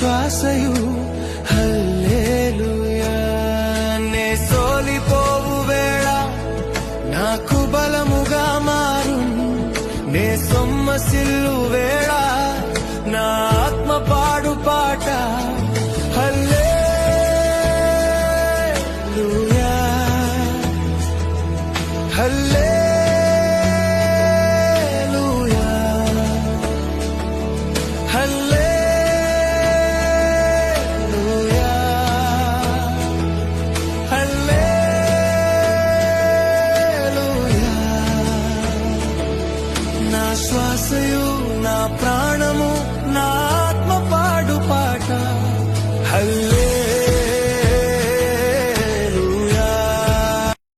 విశ్వాసయు హల్లేలుయానే సోలిపోవు వేళ. నాకు బలముగా మారు. నే సొమ్మసిల్లు వేళ. నా ఆత్మ పాడు పాట. హల్లే హల్లే నా శ్వాసయు నా ప్రాణము నా